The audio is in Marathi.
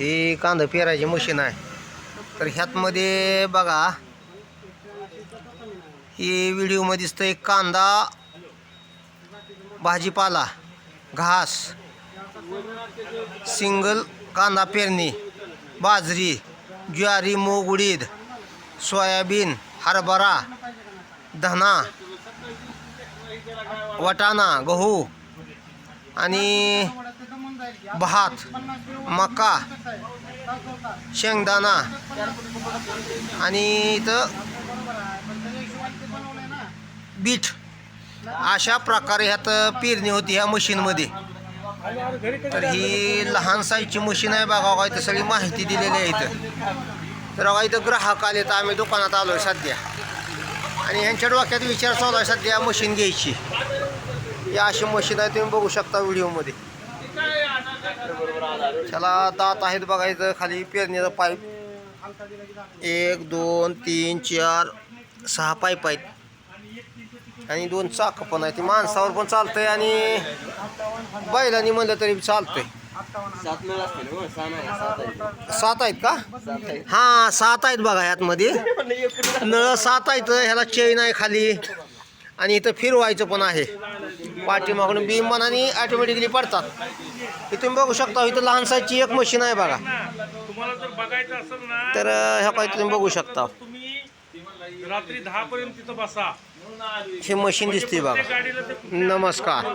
हे कांदा पेरायची मशीन आहे. तर ह्यातमध्ये बघा ही व्हिडिओमध्ये दिसतंय कांदा भाजीपाला घास सिंगल कांदा पेरणी बाजरी ज्वारी मूग उडीद सोयाबीन हरभरा धना वटाणा गहू आणि भात मका शेंगदाणा आणि इथं बीट. अशा प्रकारे ह्यात पेरणी होती ह्या मशीनमध्ये. तर ही लहान साईजची मशीन आहे बघा बघा इथं सगळी माहिती दिलेली आहे इथं. तर बघा इथं ग्राहक आले तर आम्ही दुकानात आलो आहे सध्या. आणि ह्यांच्या डोक्यात विचार चालू आहे सध्या मशीन घ्यायची. ही अशी मशीन आहे तुम्ही बघू शकता व्हिडिओमध्ये त्याला दात आहेत बघा इथं खाली पेरणीचा पाईप. एक दोन तीन चार सहा पाईप आहेत. आणि दोन चाक पण आहेत. ती माणसावर पण चालतंय आणि बैलांनी म्हणलं तरी चालतंय. सात हो आहेत. का? हा सात आहेत बघा ह्यातमध्ये. नळ सात आहेत ह्याला चेन आहे खाली. आणि इथं फिरवायचं पण आहे. पाठीमागून बीम मनाने ऑटोमॅटिकली पडतात. हे तुम्ही बघू शकता इथं लहान साईजची एक मशीन आहे बघा. तुम्हाला जर बघायचं असेल ना तर ह्या काही तुम्ही बघू शकता. रात्री दहा पर्यंत तिथं बसा. हे मशीन दिसते बघा. ते नमस्कार.